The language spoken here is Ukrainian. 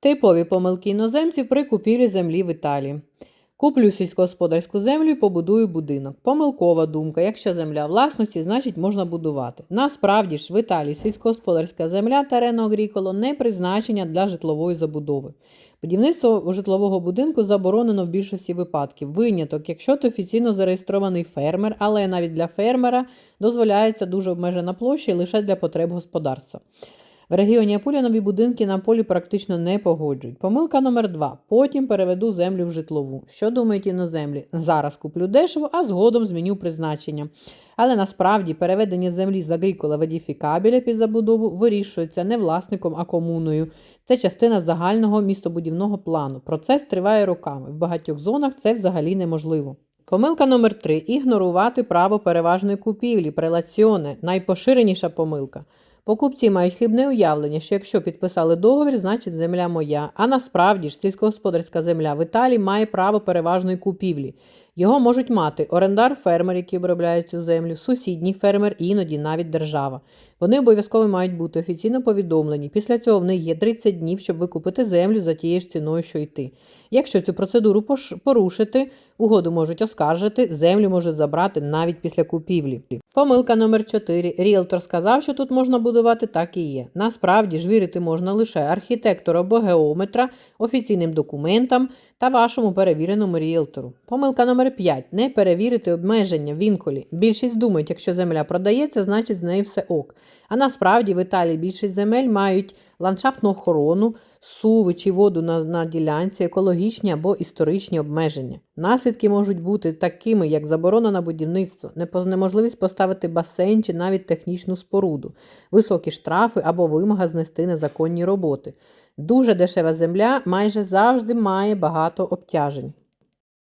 Типові помилки іноземців при купівлі землі в Італії. Куплю сільськогосподарську землю і побудую будинок. Помилкова думка. Якщо земля власності, значить можна будувати. Насправді ж в Італії сільськогосподарська земля терено агріколо не призначення для житлової забудови. Будівництво житлового будинку заборонено в більшості випадків. Виняток, якщо ти офіційно зареєстрований фермер, але навіть для фермера дозволяється дуже обмежена площа і лише для потреб господарства. В регіоні Апуля нові будинки на полі практично не погоджують. Помилка номер два. Потім переведу землю в житлову. Що думають іноземлі? Зараз куплю дешево, а згодом зміню призначення. Але насправді переведення землі з агрікола в едіфікабіля під забудову вирішується не власником, а комуною. Це частина загального містобудівного плану. Процес триває роками. В багатьох зонах це взагалі неможливо. Помилка номер 3 ігнорувати право переважної купівлі, прелаціоне найпоширеніша помилка. Покупці мають хибне уявлення, що якщо підписали договір, значить земля моя. А насправді ж сільськогосподарська земля в Італії має право переважної купівлі. Його можуть мати орендар фермер, який обробляє цю землю, сусідній фермер і іноді навіть держава. Вони обов'язково мають бути офіційно повідомлені. Після цього в них є 30 днів, щоб викупити землю за тією ж ціною, що й ти. Якщо цю процедуру порушити, угоду можуть оскаржити, землю можуть забрати навіть після купівлі. Помилка номер 4. Ріелтор сказав, що тут можна будувати, так і є. Насправді ж вірити можна лише архітектору або геометра, офіційним документам та вашому перевіреному ріелтору. Помилка номер 5. Не перевірити обмеження в інколі. Більшість думають, якщо земля продається, значить з нею все ок. А насправді в Італії більшість земель мають ландшафтну охорону, суви чи воду на, на ділянці, екологічні або історичні обмеження. Наслідки можуть бути такими, як заборона на будівництво, неможливість поставити басейн чи навіть технічну споруду, високі штрафи або вимога знести незаконні роботи. Дуже дешева земля майже завжди має багато обтяжень.